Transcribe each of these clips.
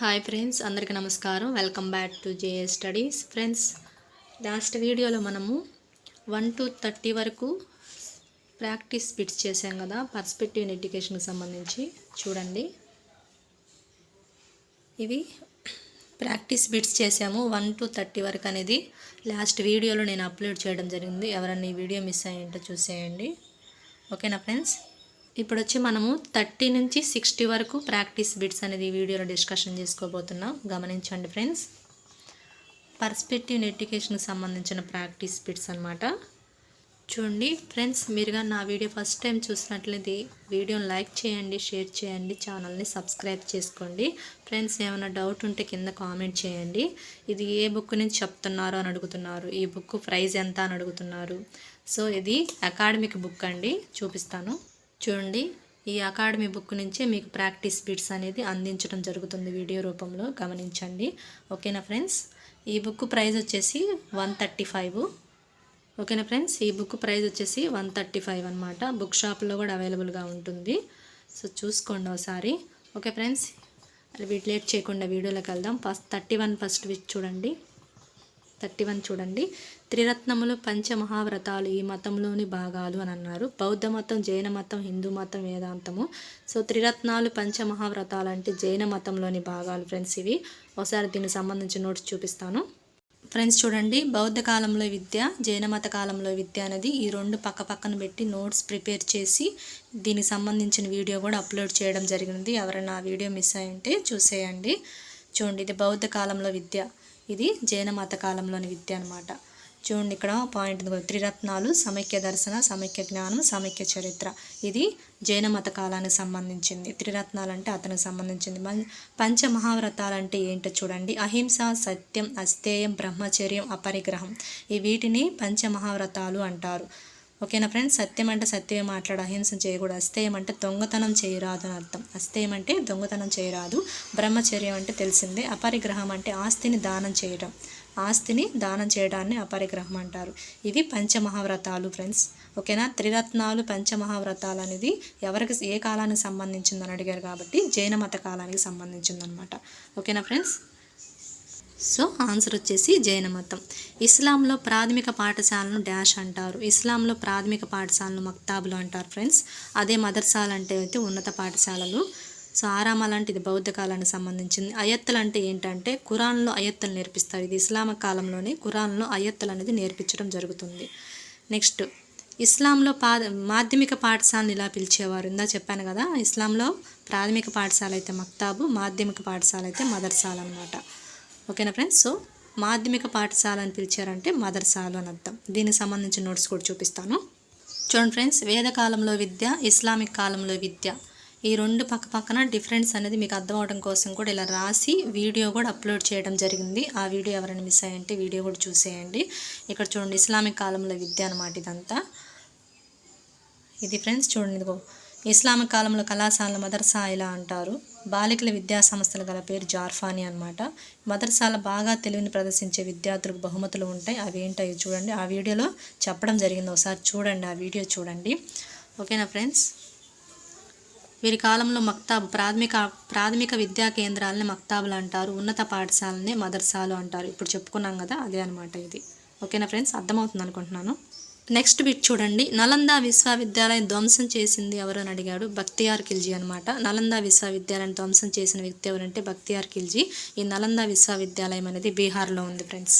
Hi friends అందరికీ నమస్కారం. Welcome back to JA studies. Friends last వీడియోలో మనము వన్ టు థర్టీ వరకు ప్రాక్టీస్ బిట్స్ చేసాం కదా పర్స్పెక్టివ్ ఎడ్యుకేషన్కి సంబంధించి. చూడండి. ఇవి ప్రాక్టీస్ బిట్స్ చేసాము వన్ టు థర్టీ వరకు అనేది. లాస్ట్ వీడియోలో నేను అప్లోడ్ చేయడం జరిగింది. ఎవరన్నా ఈ వీడియో మిస్ అయ్యింటో చూసేయండి. ఓకేనా ఫ్రెండ్స్? ఇప్పుడు వచ్చి మనము థర్టీ నుంచి సిక్స్టీ వరకు ప్రాక్టీస్ బిట్స్ అనేది ఈ వీడియోలో డిస్కషన్ చేసుకోబోతున్నాం. గమనించండి ఫ్రెండ్స్. పర్స్పెక్టివ్ ఎడ్యుకేషన్కి సంబంధించిన ప్రాక్టీస్ బిట్స్ అనమాట చూడండి ఫ్రెండ్స్ మీరుగా నా వీడియో ఫస్ట్ టైం చూసినట్లయితే వీడియోని లైక్ చేయండి షేర్ చేయండి ఛానల్ని సబ్స్క్రైబ్ చేసుకోండి. ఫ్రెండ్స్ ఏమైనా డౌట్ ఉంటే కింద కామెంట్ చేయండి. ఇది ఏ బుక్ నుంచి చెప్తున్నారు అని అడుగుతున్నారు ఈ బుక్ ప్రైస్ ఎంత అని అడుగుతున్నారు. సో ఇది అకాడమిక్ బుక్ అండి చూపిస్తాను. చూడండి ఈ అకాడమీ బుక్ నుంచే మీకు ప్రాక్టీస్ బిట్స్ అనేది అందించడం జరుగుతుంది వీడియో రూపంలో. గమనించండి. ఓకేనా ఫ్రెండ్స్? ఈ బుక్ ప్రైజ్ వచ్చేసి వన్ థర్టీ ఫైవ్. ఓకేనా ఫ్రెండ్స్? ఈ బుక్ ప్రైజ్ వచ్చేసి వన్ థర్టీ ఫైవ్ అనమాట బుక్ షాప్లో కూడా అవైలబుల్గా ఉంటుంది. సో చూసుకోండి ఒకసారి. Okay friends? వీటి లేట్ చేయకుండా వీడియోలోకి వెళ్దాం. First thirty one first which చూడండి. థర్టీ వన్ చూడండి. త్రిరత్నములు పంచమహావ్రతాలు ఈ మతంలోని భాగాలు అని అన్నారు. బౌద్ధ మతం జైన మతం హిందూ మతం వేదాంతము. సో త్రిరత్నాలు పంచమహావ్రతాలు అంటే జైన మతంలోని భాగాలు ఫ్రెండ్స్ ఇవి. ఒకసారి దీనికి సంబంధించిన నోట్స్ చూపిస్తాను. ఫ్రెండ్స్ చూడండి బౌద్ధ కాలంలో విద్య జైన మత కాలంలో విద్య అనేది ఈ రెండు పక్క పక్కన పెట్టి నోట్స్ ప్రిపేర్ చేసి దీనికి సంబంధించిన వీడియో కూడా అప్లోడ్ చేయడం జరిగింది. ఎవరైనా ఆ వీడియో మిస్ అయ్యింటే చూసేయండి. చూడండి ఇది బౌద్ధ కాలంలో విద్య. ఇది జైన మత కాలంలోని విద్య అనమాట చూడండి ఇక్కడ పాయింట్ త్రిరత్నాలు సమైక్య దర్శన సమైక్య జ్ఞానం సమైక్య చరిత్ర. ఇది జైన మత కాలానికి సంబంధించింది. త్రిరత్నాలు అంటే అతనికి సంబంధించింది. పంచ పంచమహావ్రతాలు అంటే ఏంటో చూడండి. అహింస సత్యం అస్థేయం బ్రహ్మచర్యం అపరిగ్రహం. ఈ వీటిని పంచమహావ్రతాలు అంటారు. ఓకేనా ఫ్రెండ్స్? సత్యం అంటే సత్యమే మాట్లాడు అహింస చేయకూడదు. అస్తేయం అంటే దొంగతనం చేయరాదు అని అర్థం. అస్తేయం అంటే దొంగతనం చేయరాదు. బ్రహ్మచర్యం అంటే తెలిసిందే. అపరిగ్రహం అంటే ఆస్తిని దానం చేయడం ఆస్తిని దానం చేయడాన్ని అపరిగ్రహం అంటారు. ఇవి పంచమహావ్రతాలు ఫ్రెండ్స్. ఓకేనా? త్రిరత్నాలు పంచమహావ్రతాలు అనేది ఎవరికి ఏ కాలానికి సంబంధించిందని అడిగారు కాబట్టి జైన మత కాలానికి సంబంధించిందనమాట ఓకేనా ఫ్రెండ్స్? సో ఆన్సర్ వచ్చేసి జైన మతం ఇస్లాంలో ప్రాథమిక పాఠశాలను డాష్ అంటారు. ఇస్లాంలో ప్రాథమిక పాఠశాలను మక్తాబులు అంటారు ఫ్రెండ్స్. అదే మదర్సాలు అంటే అయితే ఉన్నత పాఠశాలలు. సో ఆరామ లాంటిది ఇది బౌద్ధ కాలానికి సంబంధించింది. అయత్తలు అంటే ఏంటంటే కురాన్లో అయత్తలు నేర్పిస్తారు. ఇది ఇస్లాం కాలంలోనే కురాన్లో అయత్తలు అనేది నేర్పించడం జరుగుతుంది. నెక్స్ట్ ఇస్లాంలో పా మాధ్యమిక పాఠశాలను ఇలా పిలిచేవారు. ఇందా చెప్పాను కదా ఇస్లాంలో ప్రాథమిక పాఠశాల అయితే మక్తాబు మాధ్యమిక పాఠశాల అయితే మదర్సాల అనమాట ఓకేనా ఫ్రెండ్స్? సో మాధ్యమిక పాఠశాల అని పిలిచారంటే మదర్సాలు అని అర్థం. దీనికి సంబంధించిన నోట్స్ కూడా చూపిస్తాను. చూడండి ఫ్రెండ్స్ వేదకాలంలో విద్య ఇస్లామిక్ కాలంలో విద్య. ఈ రెండు పక్క పక్కన డిఫరెన్స్ అనేది మీకు అర్థం అవడం కోసం కూడా ఇలా రాసి వీడియో కూడా అప్లోడ్ చేయడం జరిగింది. ఆ వీడియో ఎవరైనా మిస్ అయ్యంటే వీడియో కూడా చూసేయండి. ఇక్కడ చూడండి ఇస్లామిక్ కాలంలో విద్య అనమాట ఇదంతా. ఇది ఫ్రెండ్స్ చూడండి ఇదిగో. ఇస్లామిక్ కాలంలో కళాశాల మదర్సా ఇలా అంటారు. బాలికల విద్యా సంస్థలు గల పేరు జార్ఫానీ అనమాట మదర్సాల బాగా తెలివిని ప్రదర్శించే విద్యార్థులకు బహుమతులు ఉంటాయి. అవి ఏంటో చూడండి. ఆ వీడియోలో చెప్పడం జరిగింది. ఒకసారి చూడండి. ఆ వీడియో చూడండి. ఓకేనా ఫ్రెండ్స్? వీరి కాలంలో మక్తాబ్ ప్రాథమిక ప్రాథమిక విద్యా కేంద్రాలని మక్తాబులు అంటారు. ఉన్నత పాఠశాలని మదర్సాలు అంటారు. ఇప్పుడు చెప్పుకున్నాం కదా అదే అనమాట ఇది. ఓకేనా ఫ్రెండ్స్? అర్థమవుతుంది అనుకుంటున్నాను నెక్స్ట్ బిట్ చూడండి. నలంద విశ్వవిద్యాలయం ధ్వంసం చేసింది ఎవరు అని అడిగాడు. బక్తియార్ ఖిల్జీ అనమాట నలంద విశ్వవిద్యాలయం ధ్వంసం చేసిన వ్యక్తి ఎవరంటే బక్తియార్ ఖిల్జీ. ఈ నలంద విశ్వవిద్యాలయం అనేది బీహార్లో ఉంది ఫ్రెండ్స్.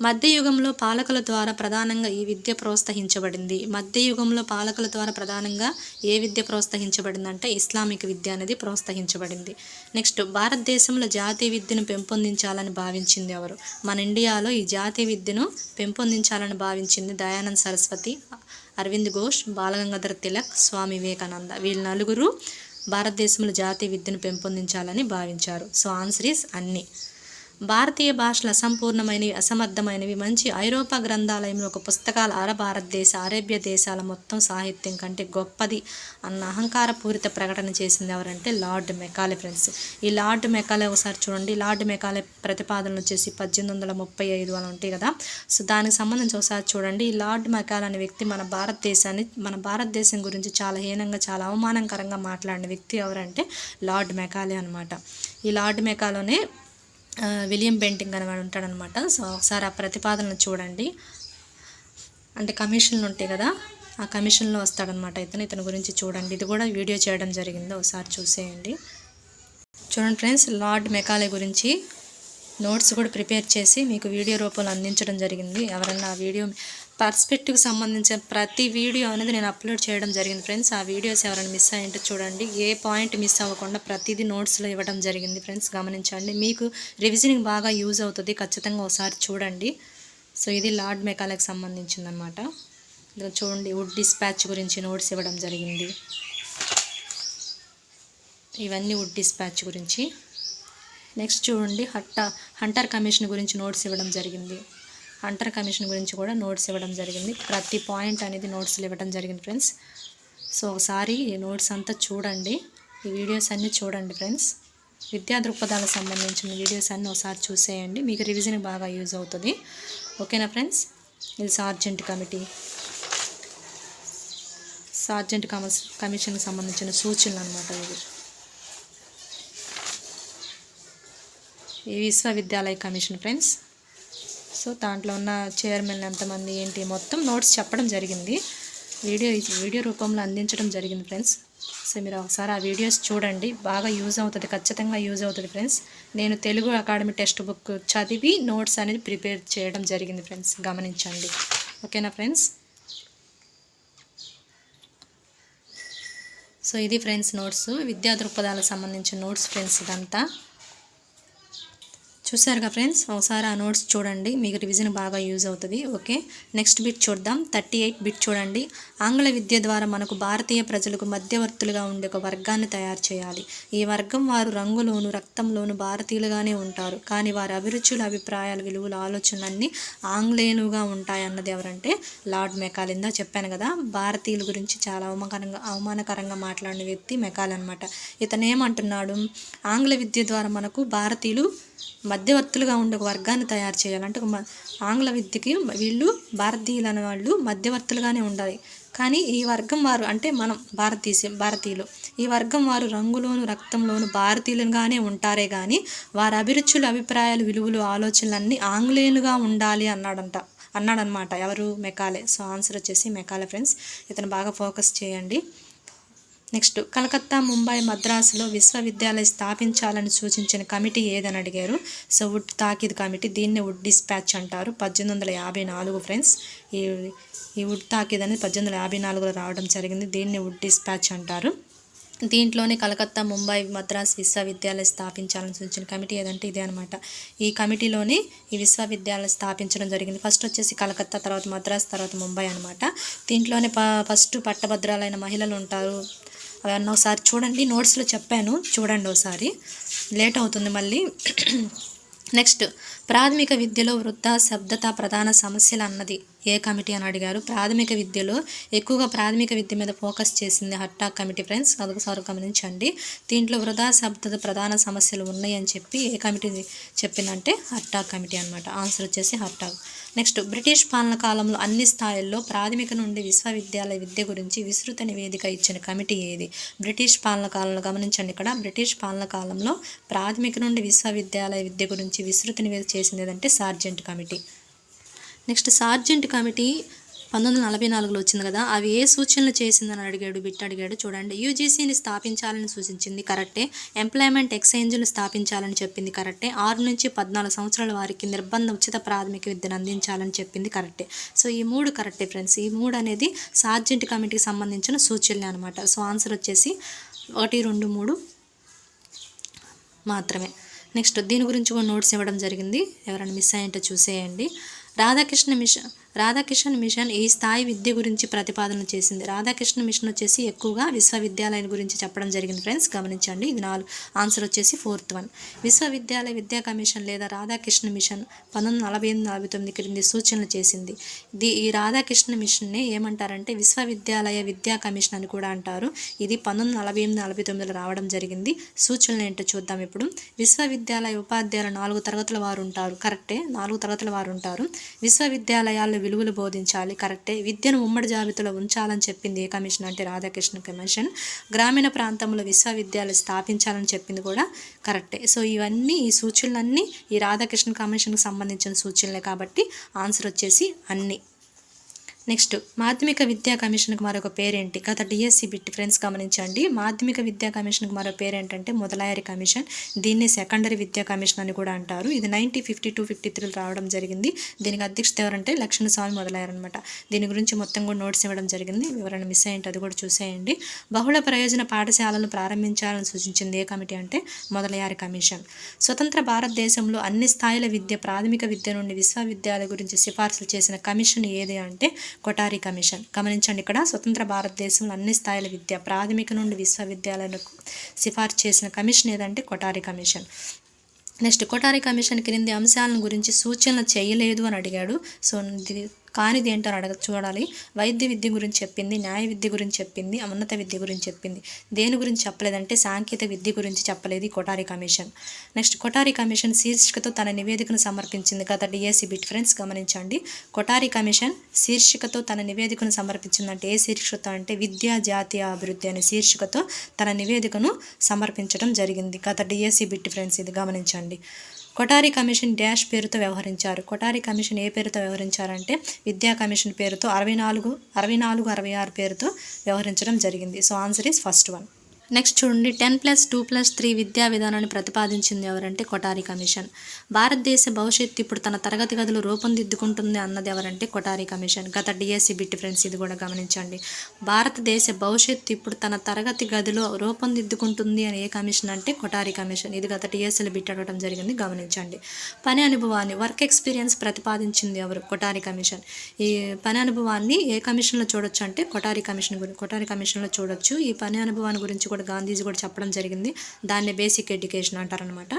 మధ్యయుగంలో పాలకుల ద్వారా ప్రధానంగా ఈ విద్య ప్రోత్సహించబడింది. మధ్యయుగంలో పాలకుల ద్వారా ప్రధానంగా ఏ విద్య ప్రోత్సహించబడిందంటే ఇస్లామిక్ విద్య అనేది ప్రోత్సహించబడింది. నెక్స్ట్ భారతదేశంలో జాతీయ విద్యను పెంపొందించాలని భావించింది ఎవరు? మన ఇండియాలో ఈ జాతీయ విద్యను పెంపొందించాలని భావించింది దయానంద్ సరస్వతి అరవింద్ ఘోష్ బాలగంగాధర్ తిలక్ స్వామి వివేకానంద. వీళ్ళు నలుగురు భారతదేశంలో జాతీయ విద్యను పెంపొందించాలని భావించారు. సో ఆన్సర్ ఈస్ అన్ని. భారతీయ భాషలు అసంపూర్ణమైనవి అసమర్థమైనవి మంచి ఐరోపా గ్రంథాలయంలో ఒక పుస్తకాలు అర భారతదేశ అరేబియా దేశాల మొత్తం సాహిత్యం కంటే గొప్పది అన్న అహంకారపూరిత ప్రకటన చేసింది ఎవరంటే లార్డ్ మెకాలే ఫ్రెండ్స్. ఈ లార్డ్ మెకాలే ఒకసారి చూడండి. లార్డ్ మెకాలే ప్రతిపాదనలు వచ్చేసి పద్దెనిమిది వందల ముప్పై ఐదు అలా ఉంటాయి కదా. సో దానికి సంబంధించి ఒకసారి చూడండి. ఈ లార్డ్ మెకాల్ అనే వ్యక్తి మన భారతదేశాన్ని మన భారతదేశం గురించి చాలా హీనంగా చాలా అవమానకరంగా మాట్లాడిన వ్యక్తి ఎవరంటే లార్డ్ మెకాలే అనమాట ఈ లార్డ్ మెకాలోనే విలియం పెయింటింగ్ అనేవాడు ఉంటాడనమాట. సో ఒకసారి ఆ ప్రతిపాదనలు చూడండి. అంటే కమిషన్లు ఉంటాయి కదా ఆ కమిషన్లో వస్తాడనమాట ఇతను. ఇతని గురించి చూడండి. ఇది కూడా వీడియో చేయడం జరిగింది. ఒకసారి చూసేయండి. చూడండి ఫ్రెండ్స్ లార్డ్ మెకాలే గురించి నోట్స్ కూడా ప్రిపేర్ చేసి మీకు వీడియో రూపంలో అందించడం జరిగింది. ఎవరన్నా ఆ వీడియో పర్స్పెక్టివ్కి సంబంధించిన ప్రతి వీడియో అనేది నేను అప్లోడ్ చేయడం జరిగింది ఫ్రెండ్స్. ఆ వీడియోస్ ఎవరైనా మిస్ అయ్యింటే చూడండి. ఏ పాయింట్ మిస్ అవ్వకుండా ప్రతిదీ నోట్స్లో ఇవ్వడం జరిగింది ఫ్రెండ్స్. గమనించండి. మీకు రివిజనింగ్ బాగా యూజ్ అవుతుంది. ఖచ్చితంగా ఒకసారి చూడండి. సో ఇది లార్డ్ మెకాలకు సంబంధించిందనమాట ఇంకా చూడండి. వుడ్ డిస్పాచ్ గురించి నోట్స్ ఇవ్వడం జరిగింది. ఇవన్నీ వుడ్ డిస్పాచ్ గురించి. నెక్స్ట్ చూడండి. హట్ట హంటర్ కమిషన్ గురించి నోట్స్ ఇవ్వడం జరిగింది. అంటర్ కమిషన్ గురించి కూడా నోట్స్ ఇవ్వడం జరిగింది. ప్రతి పాయింట్ అనేది నోట్స్లు ఇవ్వడం జరిగింది ఫ్రెండ్స్ సో ఒకసారి ఈ నోట్స్ అంతా చూడండి. ఈ వీడియోస్ అన్నీ చూడండి ఫ్రెండ్స్ విద్యా దృక్పథాలకు సంబంధించిన వీడియోస్ అన్నీ ఒకసారి చూసేయండి. మీకు రివిజన్ బాగా యూజ్ అవుతుంది. ఓకేనా ఫ్రెండ్స్ ఇది సార్జెంట్ కమిటీ సార్జెంట్ కమిస్ కమిషన్కి సంబంధించిన సూచనలు అనమాట ఇవి. ఈ విశ్వవిద్యాలయ కమిషన్ ఫ్రెండ్స్ సో దాంట్లో ఉన్న చైర్మన్ ఎంతమంది ఏంటి మొత్తం నోట్స్ చెప్పడం జరిగింది. వీడియో వీడియో రూపంలో అందించడం జరిగింది ఫ్రెండ్స్. సో మీరు ఒకసారి ఆ వీడియోస్ చూడండి. బాగా యూజ్ అవుతుంది ఖచ్చితంగా యూజ్ అవుతుంది ఫ్రెండ్స్. నేను తెలుగు అకాడమీ టెక్స్ట్ బుక్ చదివి నోట్స్ అనేది ప్రిపేర్ చేయడం జరిగింది ఫ్రెండ్స్. గమనించండి. ఓకేనా ఫ్రెండ్స్? సో ఇది ఫ్రెండ్స్ నోట్స్. విద్యా దృక్పథాలకు సంబంధించిన నోట్స్ ఫ్రెండ్స్ ఇదంతా. చూసారుగా ఫ్రెండ్స్? ఒకసారి ఆ నోట్స్ చూడండి. మీకు రివిజన్ బాగా యూజ్ అవుతుంది. ఓకే. నెక్స్ట్ బిట్ చూద్దాం. థర్టీ ఎయిట్ బిట్ చూడండి. ఆంగ్ల విద్య ద్వారా మనకు భారతీయ ప్రజలకు మధ్యవర్తులుగా ఉండే ఒక వర్గాన్ని తయారు చేయాలి. ఈ వర్గం వారు రంగులోను రక్తంలోను భారతీయులుగానే ఉంటారు. కానీ వారి అభిరుచులు అభిప్రాయాలు విలువలు ఆలోచనలన్నీ ఆంగ్లేయులుగా ఉంటాయన్నది ఎవరంటే లార్డ్ మెకాల్. ఇందా చెప్పాను కదా భారతీయుల గురించి చాలా అవమానకరంగా అవమానకరంగా మాట్లాడిన వ్యక్తి మెకాల్ అనమాట ఇతను ఏమంటున్నాడు? ఆంగ్ల విద్య ద్వారా మనకు భారతీయులు మధ్యవర్తులుగా ఉండే ఒక వర్గాన్ని తయారు చేయాలంటే ఒక ఆంగ్ల విద్యకి వీళ్ళు భారతీయులు అనే వాళ్ళు మధ్యవర్తులుగానే ఉండాలి. కానీ ఈ వర్గం వారు అంటే మనం భారతీయ భారతీయులు ఈ వర్గం వారు రంగులోను రక్తంలోను భారతీయులుగానే ఉంటారే కానీ వారి అభిరుచులు అభిప్రాయాలు విలువలు ఆలోచనలన్నీ ఆంగ్లేయులుగా ఉండాలి అన్నాడంట. అన్నాడనమాట ఎవరు? మెకాలే. సో ఆన్సర్ వచ్చేసి మెకాలే ఫ్రెండ్స్. ఇతను బాగా ఫోకస్ చేయండి. నెక్స్ట్ కలకత్తా ముంబై మద్రాసులో విశ్వవిద్యాలయం స్థాపించాలని సూచించిన కమిటీ ఏదని అడిగారు. సో వుడ్ తాకిద్ కమిటీ దీన్ని వుడ్ డిస్పాచ్ అంటారు. పద్దెనిమిది వందల యాభై నాలుగు ఫ్రెండ్స్ ఈ ఈ వుడ్ తాకిద్ అనేది పద్దెనిమిది వందల యాభై నాలుగులో రావడం జరిగింది. దీన్ని వుడ్ డిస్పాచ్ అంటారు. దీంట్లోనే కలకత్తా ముంబై మద్రాస్ విశ్వవిద్యాలయం స్థాపించాలని సూచించిన కమిటీ ఏదంటే ఇదే అనమాట ఈ కమిటీలోనే ఈ విశ్వవిద్యాలయం స్థాపించడం జరిగింది. ఫస్ట్ వచ్చేసి కలకత్తా తర్వాత మద్రాస్ తర్వాత ముంబై అనమాట దీంట్లోనే ప ఫస్ట్ పట్టభద్రాలైన మహిళలు ఉంటారు. అవన్నీ ఒకసారి చూడండి. నోట్స్లో చెప్పాను. చూడండి ఒకసారి. లేట్ అవుతుంది మళ్ళీ. నెక్స్ట్ ప్రాథమిక విద్యలో వృద్ధ శబ్దత ప్రధాన సమస్యలు అన్నది. ఏ కమిటీ అని అడిగారు. ప్రాథమిక విద్యలో ఎక్కువగా ప్రాథమిక విద్య మీద ఫోకస్ చేసింది హట్టాక్ కమిటీ ఫ్రెండ్స్. అదొకసారి గమనించండి. దీంట్లో వృధా శబ్దత ప్రధాన సమస్యలు ఉన్నాయని చెప్పి ఏ కమిటీ చెప్పిందంటే హట్టాక్ కమిటీ అనమాట ఆన్సర్ వచ్చేసి హట్టాక్ నెక్స్ట్ బ్రిటిష్ పాలన కాలంలో అన్ని స్థాయిల్లో ప్రాథమిక నుండి విశ్వవిద్యాలయ విద్య గురించి విస్తృత నివేదిక ఇచ్చిన కమిటీ ఏది? బ్రిటిష్ పాలన కాలంలో గమనించండి ఇక్కడ. బ్రిటిష్ పాలన కాలంలో ప్రాథమిక నుండి విశ్వవిద్యాలయ విద్య గురించి విస్తృత నివేదిక చేసింది ఏదంటే Sargent committee. Next Sargent committee పంతొమ్మిది వందల నలభై నాలుగులో వచ్చింది కదా అవి ఏ సూచనలు చేసిందని అడిగాడు బిట్ అడిగాడు చూడండి. యూజీసీని స్థాపించాలని సూచించింది కరెక్టే ఎంప్లాయ్మెంట్ ఎక్స్చేంజ్ను స్థాపించాలని చెప్పింది కరెక్టే ఆరు నుంచి పద్నాలుగు సంవత్సరాల వారికి నిర్బంధ ఉచిత ప్రాథమిక విద్యను అందించాలని చెప్పింది కరెక్టే. సో ఈ మూడు కరెక్టే ఫ్రెండ్స్ ఈ మూడు అనేది సార్జెంట్ కమిటీకి సంబంధించిన సూచనలే అనమాట సో ఆన్సర్ వచ్చేసి ఒకటి రెండు మూడు మాత్రమే. నెక్స్ట్ దీని గురించి కూడా నోట్స్ ఇవ్వడం జరిగింది. ఎవరైనా మిస్ అయ్యంటే చూసేయండి. రాధాకృష్ణ మిషన్. రాధాకృష్ణ మిషన్ ఈ స్థాయి విద్య గురించి ప్రతిపాదన చేసింది. రాధాకృష్ణ మిషన్ వచ్చేసి ఎక్కువగా విశ్వవిద్యాలయం గురించి చెప్పడం జరిగింది ఫ్రెండ్స్. గమనించండి ఇది నాలుగు. ఆన్సర్ వచ్చేసి ఫోర్త్ వన్. విశ్వవిద్యాలయ విద్యా కమిషన్ లేదా రాధాకృష్ణ మిషన్ పంతొమ్మిది నలభై ఎనిమిది నలభై తొమ్మిది క్రింది సూచనలు చేసింది. ది ఈ రాధాకృష్ణ మిషన్ని ఏమంటారంటే విశ్వవిద్యాలయ విద్యా కమిషన్ అని కూడా అంటారు. ఇది పంతొమ్మిది నలభై ఎనిమిది నలభై తొమ్మిదిలో రావడం జరిగింది. సూచనలు ఏంటో చూద్దాం ఇప్పుడు. విశ్వవిద్యాలయ ఉపాధ్యాయులు నాలుగు తరగతుల వారు ఉంటారు. కరెక్టే నాలుగు తరగతుల వారు ఉంటారు. విశ్వవిద్యాలయాల్లో విలువలు బోధించాలి. కరెక్టే. విద్యను ఉమ్మడి జాబితాలో ఉంచాలని చెప్పింది ఏ కమిషన్ అంటే రాధాకృష్ణ కమిషన్. గ్రామీణ ప్రాంతంలో విశ్వవిద్యాలయం స్థాపించాలని చెప్పింది కూడా కరెక్టే. సో ఇవన్నీ ఈ సూచనలన్నీ ఈ రాధాకృష్ణ కమిషన్కి సంబంధించిన సూచనలే కాబట్టి ఆన్సర్ వచ్చేసి అన్నీ. నెక్స్ట్ మాధ్యమిక విద్యా కమిషన్కి మరొక పేరేంటి? గత డిఎస్సి బిట్ ఫ్రెండ్స్ గమనించండి. మాధ్యమిక విద్యా కమిషన్కి మరో పేరేంటంటే మొదలయారి కమిషన్. దీన్ని సెకండరీ విద్యా కమిషన్ అని కూడా అంటారు. ఇది నైన్టీ ఫిఫ్టీ టూ ఫిఫ్టీ త్రీలో రావడం జరిగింది. దీనికి అధ్యక్షత ఎవరంటే లక్ష్మణ స్వామి మొదలయ్యారు అనమాట దీని గురించి మొత్తం కూడా నోట్స్ ఇవ్వడం జరిగింది. వివరణ మిస్ అయ్యింటే అది కూడా చూసేయండి. బహుళ ప్రయోజన పాఠశాలను ప్రారంభించాలని సూచించింది ఏ కమిటీ అంటే మొదలయారి కమిషన్. స్వతంత్ర భారతదేశంలో అన్ని స్థాయిల విద్య ప్రాథమిక విద్య నుండి విశ్వవిద్యాలయ గురించి సిఫార్సులు చేసిన కమిషన్ ఏది అంటే కొటారి కమిషన్. గమనించండి ఇక్కడ స్వతంత్ర భారతదేశంలో అన్ని స్థాయిల విద్య ప్రాథమిక నుండి విశ్వవిద్యాలయాలకు సిఫార్సు చేసిన కమిషన్ ఏదంటే Kothari commission. Next Kothari commission క్రింది అంశాలను గురించి సూచనలు చేయలేదు అని అడిగాడు. సో కానిది ఏంటో అడగ చూడాలి. వైద్య విద్య గురించి చెప్పింది న్యాయ విద్య గురించి చెప్పింది ఉన్నత విద్య గురించి చెప్పింది. దేని గురించి చెప్పలేదంటే సాంకేతిక విద్య గురించి చెప్పలేదు Kothari commission. Next Kothari commission శీర్షికతో తన నివేదికను సమర్పించింది గత డిఎస్సి బిట్ ఫ్రెండ్స్ గమనించండి. కొటారి కమిషన్ శీర్షికతో తన నివేదికను సమర్పించిందంటే ఏ శీర్షికతో అంటే విద్యా జాతీయ అభివృద్ధి అనే శీర్షికతో తన నివేదికను సమర్పించడం జరిగింది. గత డిఎస్సి బిట్ ఫ్రెండ్స్ ఇది గమనించండి. కొటారి కమిషన్ డ్యాష్ పేరుతో వ్యవహరించారు. కొటారి కమిషన్ ఏ పేరుతో వ్యవహరించారంటే విద్యా కమిషన్ పేరుతో అరవై నాలుగు అరవై నాలుగు అరవై ఆరు పేరుతో వ్యవహరించడం జరిగింది. So answer is first one. Next చూడండి ten plus two plus three విద్యా విధానాన్ని ప్రతిపాదించింది ఎవరంటే కొటారి కమిషన్. భారతదేశ భవిష్యత్తు ఇప్పుడు తన తరగతి గదులు రూపొందిద్దుకుంటుంది అన్నది ఎవరంటే కొటారి కమిషన్. గత డిఎస్సి బిట్ ఫ్రెండ్స్ ఇది కూడా గమనించండి. భారతదేశ భవిష్యత్తు ఇప్పుడు తన తరగతి గదిలో రూపొందిద్దుకుంటుంది అని ఏ కమిషన్ అంటే కొటారి కమిషన్. ఇది గత డిఎస్సీలో బిట్ అడగడం జరిగింది గమనించండి. పని అనుభవాన్ని వర్క్ ఎక్స్పీరియన్స్ ప్రతిపాదించింది ఎవరు? కొటారి కమిషన్. ఈ పని అనుభవాన్ని ఏ కమిషన్లో చూడొచ్చు అంటే కొటారి కమిషన్ గురించి కొటారి కమిషన్లో చూడొచ్చు. ఈ పని అనుభవాన్ని గురించి కూడా గాంధీజీ కూడా చెప్పడం జరిగింది. దాన్ని బేసిక్ ఎడ్యుకేషన్ అంటారనమాట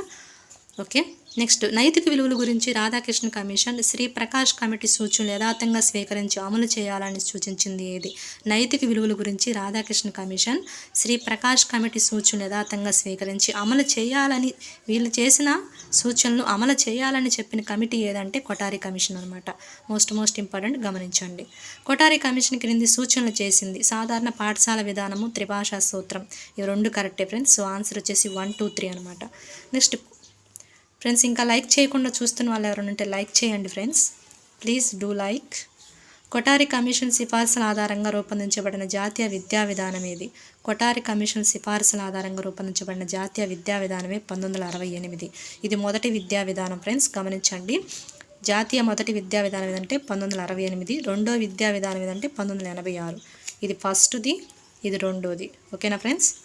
ఓకే నెక్స్ట్ నైతిక విలువల గురించి రాధాకృష్ణ కమిషన్ శ్రీ ప్రకాష్ కమిటీ సూచనలు యథాతంగా స్వీకరించి అమలు చేయాలని సూచించింది ఏది? నైతిక విలువల గురించి రాధాకృష్ణ కమిషన్ శ్రీ ప్రకాష్ కమిటీ సూచనలు యథాతంగా స్వీకరించి అమలు చేయాలని వీళ్ళు చేసిన సూచనలు అమలు చేయాలని చెప్పిన కమిటీ ఏదంటే కొటారి కమిషన్ అనమాట మోస్ట్ మోస్ట్ ఇంపార్టెంట్ గమనించండి. కొటారి కమిషన్ క్రింది సూచనలు చేసింది. సాధారణ పాఠశాల విధానము త్రిభాషా సూత్రం. ఇవి రెండు కరెక్టే ఫ్రెండ్స్ సో ఆన్సర్ వచ్చేసి వన్ టూ త్రీ అనమాట నెక్స్ట్ ఫ్రెండ్స్ ఇంకా లైక్ చేయకుండా చూస్తున్న వాళ్ళు ఎవరైనా ఉంటే లైక్ చేయండి friends. Please do like. Kothari commission సిఫార్సుల ఆధారంగా రూపొందించబడిన జాతీయ విద్యా విధానం ఏది? కొటారి కమిషన్ సిఫార్సుల ఆధారంగా రూపొందించబడిన జాతీయ విద్యా విధానమే పంతొమ్మిది వందల అరవై ఎనిమిది. ఇది మొదటి విద్యా విధానం ఫ్రెండ్స్ గమనించండి. జాతీయ మొదటి విద్యా విధానం ఏదంటే పంతొమ్మిది వందల అరవై ఎనిమిది రెండో విద్యా విధానం ఏదంటే పంతొమ్మిది వందల ఎనభై ఆరు. ఇది ఫస్ట్ది ఇది రెండోది. ఓకేనా ఫ్రెండ్స్?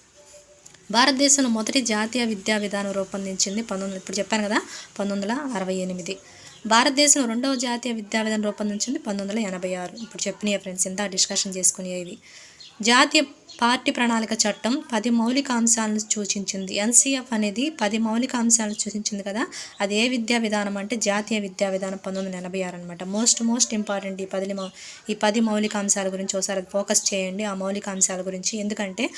భారతదేశంలో మొదటి జాతీయ విద్యా విధానం రూపొందించింది పంతొమ్మిది ఇప్పుడు చెప్పాను కదా పంతొమ్మిది వందల అరవై ఎనిమిది. భారతదేశంలో రెండవ జాతీయ విద్యా విధానం రూపొందించింది పంతొమ్మిది వందల ఎనభై ఆరు. ఇప్పుడు చెప్పినాయి ఫ్రెండ్స్ ఇంత డిస్కషన్ చేసుకునేవి. జాతీయ పార్టీ ప్రణాళిక చట్టం పది మౌలిక అంశాలను సూచించింది. ఎన్సీఎఫ్ అనేది పది మౌలిక అంశాలను సూచించింది కదా. అది ఏ విద్యా విధానం అంటే జాతీయ విద్యా విధానం పంతొమ్మిది వందల ఎనభై ఆరు అనమాట మోస్ట్ మోస్ట్ ఇంపార్టెంట్ ఈ పది మౌ ఈ పది మౌలిక అంశాల గురించి ఒకసారి అది ఫోకస్ చేయండి. ఆ మౌలిక అంశాల గురించి. ఎందుకంటే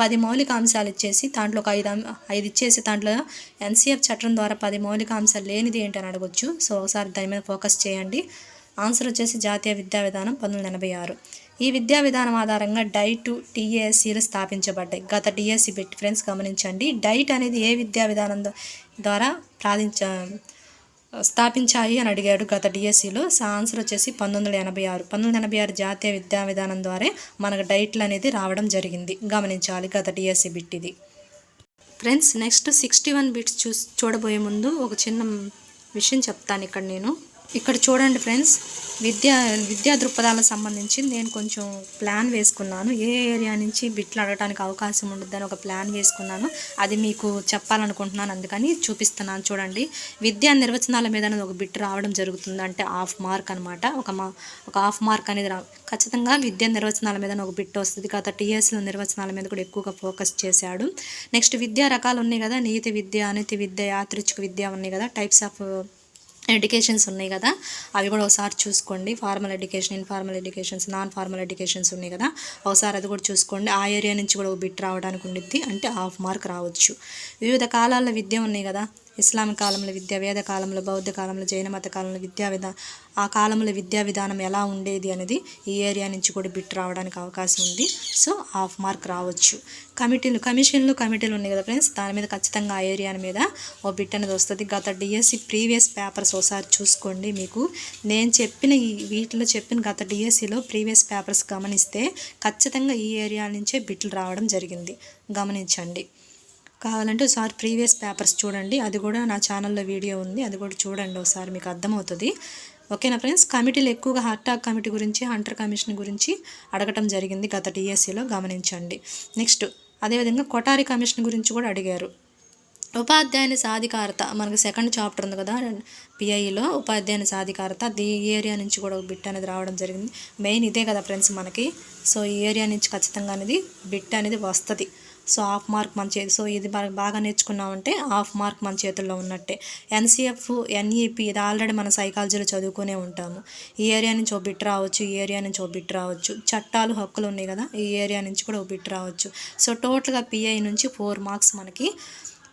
పది మౌలిక అంశాలు ఇచ్చేసి దాంట్లో ఒక ఐదు అం- ఐదు ఇచ్చేసి దాంట్లో ఎన్సీఎఫ్ చట్టం ద్వారా పది మౌలిక అంశాలు లేనిది ఏంటి అని అడగొచ్చు. సో ఒకసారి దాని మీద ఫోకస్ చేయండి. ఆన్సర్ వచ్చేసి జాతీయ విద్యా విధానం పంతొమ్మిది వందల ఎనభై ఆరు. ఈ విద్యా విధానం ఆధారంగా డైట్ టీఏఎస్సీలు స్థాపించబడ్డాయి. గత టీఎస్సీ బిట్ ఫ్రెండ్స్ గమనించండి. డైట్ అనేది ఏ విద్యా విధానం ద్వారా ప్రాధించ స్థాపించాయి అని అడిగాడు గత డిఎస్సిలో ఆన్సర్ వచ్చేసి పంతొమ్మిది వందల ఎనభై ఆరు. పంతొమ్మిది ఎనభై ఆరు జాతీయ విద్యా విధానం ద్వారా మనకు డైట్లు అనేది రావడం జరిగింది. గమనించాలి గత డిఎస్సి బిట్ ఇది friends next sixty one bits చూ చూడబోయే ముందు ఒక చిన్న విషయం చెప్తాను ఇక్కడ నేను. ఇక్కడ చూడండి ఫ్రెండ్స్ విద్యా విద్యా దృక్పథాలకు సంబంధించి నేను కొంచెం ప్లాన్ వేసుకున్నాను. ఏ ఏరియా నుంచి బిట్లు అడగడానికి అవకాశం ఉంటుందని ఒక ప్లాన్ వేసుకున్నాను. అది మీకు చెప్పాలనుకుంటున్నాను అందుకని చూపిస్తున్నాను. చూడండి విద్యా నిర్వచనాల మీద అనేది ఒక బిట్ రావడం జరుగుతుంది. అంటే హాఫ్ మార్క్ అనమాట ఒక మా ఒక హాఫ్ మార్క్ అనేది రా ఖచ్చితంగా విద్యా నిర్వచనాల మీద ఒక బిట్ వస్తుంది. గత టీఎస్ల నిర్వచనాల మీద కూడా ఎక్కువగా ఫోకస్ చేశాడు. నెక్స్ట్ విద్యా రకాలు ఉన్నాయి కదా. నీతి విద్య అనితి విద్య యాత్రిచ్ఛిక విద్య ఉన్నాయి కదా. టైప్స్ ఆఫ్ ఎడ్యుకేషన్స్ ఉన్నాయి కదా అవి కూడా ఒకసారి చూసుకోండి. Formal education informal educations non formal educations ఉన్నాయి కదా ఒకసారి అది కూడా చూసుకోండి. ఆ ఏరియా నుంచి కూడా ఒక బిట్ రావడానికి ఉండిద్ది అంటే హాఫ్ మార్క్ రావచ్చు. వివిధ కాలాల విద్య ఉన్నాయి కదా ఇస్లామిక్ కాలంలో విద్య వేద కాలంలో బౌద్ధ కాలంలో జైన మత కాలంలో విద్యా విధా ఆ కాలంలో విద్యా విధానం ఎలా ఉండేది అనేది ఈ ఏరియా నుంచి కూడా బిట్ రావడానికి అవకాశం ఉంది. సో హాఫ్ మార్క్ రావచ్చు. కమిటీలు కమిషన్లు కమిటీలు ఉన్నాయి కదా ఫ్రెండ్స్? దాని మీద ఖచ్చితంగా ఆ ఏరియా మీద ఓ బిట్ అనేది వస్తుంది. గత డిఎస్సి ప్రీవియస్ పేపర్స్ ఒకసారి చూసుకోండి మీకు. నేను చెప్పిన ఈ వీటిలో చెప్పిన గత డిఎస్సిలో ప్రీవియస్ పేపర్స్ గమనిస్తే ఖచ్చితంగా ఈ ఏరియా నుంచే బిట్లు రావడం జరిగింది. గమనించండి. కావాలంటే ఒకసారి ప్రీవియస్ పేపర్స్ చూడండి. అది కూడా నా ఛానల్లో వీడియో ఉంది. అది కూడా చూడండి ఒకసారి మీకు అర్థమవుతుంది. ఓకేనా ఫ్రెండ్స్? కమిటీలు ఎక్కువగా హార్టాక్ కమిటీ గురించి హంటర్ కమిషన్ గురించి అడగటం జరిగింది గత టీఎస్సీలో. గమనించండి. నెక్స్ట్ అదేవిధంగా కొటారి కమిషన్ గురించి కూడా అడిగారు. ఉపాధ్యాయుని సాధికారత మనకు సెకండ్ చాప్టర్ ఉంది కదా పిఐలో ఉపాధ్యాయుని సాధికారత ఈ ఏరియా నుంచి కూడా ఒక బిట్ అనేది రావడం జరిగింది. మెయిన్ ఇదే కదా ఫ్రెండ్స్ మనకి. సో ఈ ఏరియా నుంచి ఖచ్చితంగా అనేది బిట్ అనేది వస్తుంది. సో హాఫ్ మార్క్ మన చేతి సో ఇది బాగా బాగా నేర్చుకున్నామంటే హాఫ్ మార్క్ మన చేతుల్లో ఉన్నట్టే. ఎన్సీఎఫ్ ఎన్ఈపి ఇది ఆల్రెడీ మన సైకాలజీలో చదువుకునే ఉంటాము. ఈ ఏరియా నుంచి ఒక బిట్ రావచ్చు ఈ ఏరియా నుంచి ఒక బిట్ రావచ్చు. చట్టాలు హక్కులు ఉన్నాయి కదా ఈ ఏరియా నుంచి కూడా ఒక బిట్ రావచ్చు. సో టోటల్గా పిఐ నుంచి ఫోర్ మార్క్స్ మనకి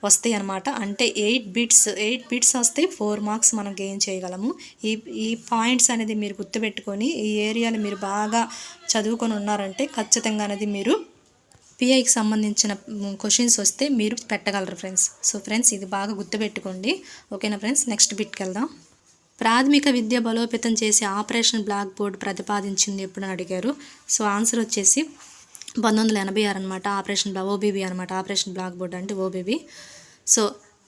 వస్తాయి అనమాట అంటే ఎయిట్ బిట్స్ ఎయిట్ బిట్స్ వస్తే ఫోర్ మార్క్స్ మనం గెయిన్ చేయగలము. ఈ ఈ పాయింట్స్ అనేది మీరు గుర్తుపెట్టుకొని ఈ ఏరియాలో మీరు బాగా చదువుకొని ఉన్నారంటే ఖచ్చితంగా అనేది మీరు పిఐకి సంబంధించిన క్వశ్చన్స్ వస్తే మీరు పెట్టగలరు ఫ్రెండ్స్ సో ఫ్రెండ్స్ ఇది బాగా గుర్తుపెట్టుకోండి. ఓకేనా ఫ్రెండ్స్ నెక్స్ట్ బిట్కి వెళ్దాం. ప్రాథమిక విద్య బలోపేతం చేసి ఆపరేషన్ బ్లాక్ బోర్డ్ ప్రతిపాదించింది ఎప్పుడని అడిగారు. సో ఆన్సర్ వచ్చేసి పంతొమ్మిది వందల ఎనభై ఆరు అనమాట ఆపరేషన్ ఓబీబీ అనమాట ఆపరేషన్ బ్లాక్ బోర్డ్ అంటే ఓబీబీ సో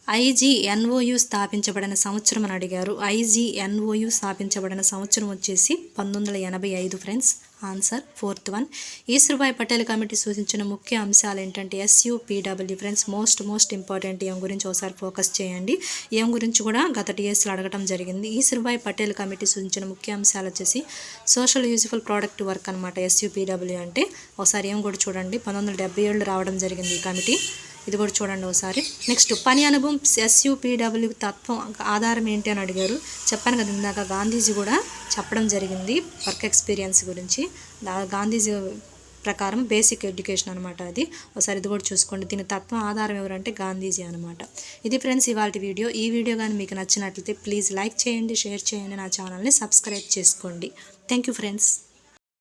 ఐజీఎన్ఓయు స్థాపించబడిన సంవత్సరం అని అడిగారు. ఐజీఎన్ఓయు స్థాపించబడిన సంవత్సరం వచ్చేసి పంతొమ్మిది వందల ఎనభై ఐదు friends answer fourth one. Ishwarbhai Patel committee సూచించిన ముఖ్య అంశాలు ఏంటంటే SUPW friends most most important ఏం గురించి ఒకసారి ఫోకస్ చేయండి. ఏం గురించి కూడా గత టీఎస్లో అడగడం జరిగింది. ఈశ్వర్భాయ్ పటేల్ కమిటీ సూచించిన ముఖ్య అంశాలు వచ్చేసి సోషల్ యూజ్ఫుల్ ప్రోడక్ట్ వర్క్ అనమాట ఎస్యూపీడబ్ల్యూ అంటే. ఒకసారి ఏం కూడా చూడండి. పంతొమ్మిది వందల ఏళ్ళు రావడం జరిగింది ఈ కమిటీ. ఇది కూడా చూడండి ఒకసారి. నెక్స్ట్ పని అనుభవం ఎస్యూపీడబ్ల్యూ తత్వం ఆధారం ఏంటి అని అడిగారు. చెప్పాను కదా ఇందాక గాంధీజీ కూడా చెప్పడం జరిగింది వర్క్ ఎక్స్పీరియన్స్ గురించి. గాంధీజీ ప్రకారం బేసిక్ ఎడ్యుకేషన్ అనమాట అది. ఒకసారి ఇది కూడా చూసుకోండి. దీని తత్వం ఆధారం ఎవరంటే గాంధీజీ అనమాట ఇది ఫ్రెండ్స్ ఇవాళ వీడియో. ఈ వీడియో కానీ మీకు నచ్చినట్లయితే ప్లీజ్ లైక్ చేయండి షేర్ చేయండి నా ఛానల్ని సబ్స్క్రైబ్ చేసుకోండి. Thank you friends